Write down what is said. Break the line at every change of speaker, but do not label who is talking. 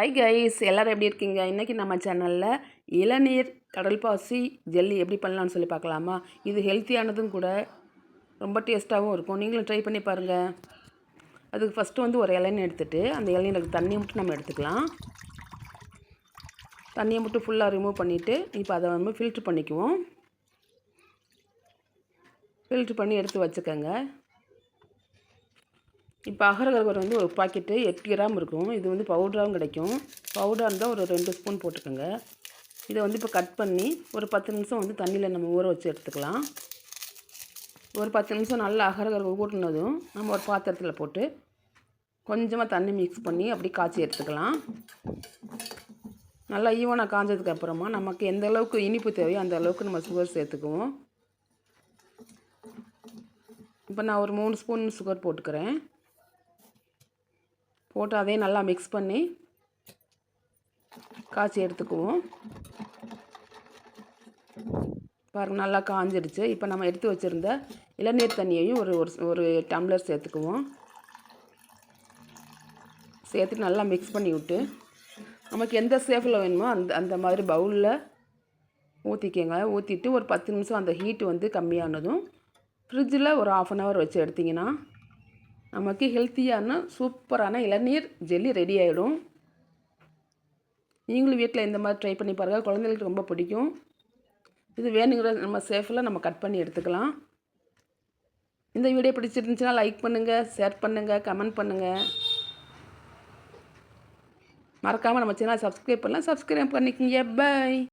Hi guys எல்லோரும் எப்படி இருக்கீங்க? இன்றைக்கி நம்ம சேனலில் இளநீர் கடல் பாசி ஜெல்லி எப்படி பண்ணலாம்னு சொல்லி பார்க்கலாமா? இது ஹெல்த்தியானதும் கூட ரொம்ப டேஸ்ட்டாகவும் இருக்கும். நீங்களும் ட்ரை பண்ணி பாருங்கள் அதுக்கு ஃபஸ்ட்டு வந்து ஒரு இளநீர் எடுத்துகிட்டு அந்த இளநீருக்கு தண்ணியை மட்டும் நம்ம எடுத்துக்கலாம். தண்ணியை மட்டும் ஃபுல்லாக ரிமூவ் பண்ணிவிட்டு இப்போ அதை வந்து ஃபில்ட்ரு பண்ணிக்குவோம். ஃபில்ட்ரு பண்ணி எடுத்து வச்சுக்கோங்க. இப்போ அகரகரகர் வந்து ஒரு பாக்கெட்டு எட்டு கிராம் இருக்கும். இது வந்து பவுடராகவும் கிடைக்கும். பவுடராக இருந்தால் ஒரு ரெண்டு ஸ்பூன் போட்டுக்கோங்க. இதை வந்து இப்போ கட் பண்ணி ஒரு பத்து நிமிஷம் வந்து தண்ணியில் நம்ம ஊற வச்சு எடுத்துக்கலாம். ஒரு பத்து நிமிஷம் நல்லா அகரகர் ஊட்டினதும் நம்ம ஒரு பாத்திரத்தில் போட்டு கொஞ்சமாக தண்ணி மிக்ஸ் பண்ணி அப்படி காய்ச்சி எடுத்துக்கலாம். நல்லா ஈவனாக காய்ஞ்சதுக்கு அப்புறமா நமக்கு எந்த அளவுக்கு இனிப்பு தேவையோ அந்த அளவுக்கு நம்ம சுகர் சேர்த்துக்குவோம். இப்போ நான் ஒரு மூணு ஸ்பூன் சுகர் போட்டுக்கிறேன். போட்டு அதையும் நல்லா மிக்ஸ் பண்ணி காய்ச்சி எடுத்துக்குவோம். பாருங்கள் நல்லா காஞ்சிடுச்சு. இப்போ நம்ம எடுத்து வச்சுருந்த இளநீர் தண்ணியையும் ஒரு ஒரு ஒரு டம்ளர் சேர்த்துக்குவோம். சேர்த்துட்டு நல்லா மிக்ஸ் பண்ணி விட்டு நமக்கு எந்த சேஃபில் வேணுமோ அந்த அந்த மாதிரி பவுலில் ஊற்றிக்கங்க ஊற்றிட்டு ஒரு பத்து நிமிஷம் அந்த ஹீட்டு வந்து கம்மியானதும் ஃப்ரிட்ஜில் ஒரு ஆஃப் அன் ஹவர் வச்சு எடுத்திங்கன்னா நமக்கு ஹெல்த்தியான சூப்பரான இளநீர் ஜெல்லி ரெடி ஆகிடும் நீங்களும் வீட்டில் இந்த மாதிரி ட்ரை பண்ணி பாருங்கள் குழந்தைகளுக்கு ரொம்ப பிடிக்கும். இது வேணுங்கிற நம்ம சேஃபில் நம்ம கட் பண்ணி எடுத்துக்கலாம். இந்த வீடியோ பிடிச்சிருந்துச்சுன்னா லைக் பண்ணுங்கள் ஷேர் பண்ணுங்கள் கமெண்ட் பண்ணுங்கள் மறக்காமல் நம்ம சேனல் சப்ஸ்கிரைப் பண்ணலாம். சப்ஸ்கிரைப் பண்ணிக்கிங்க. பாய்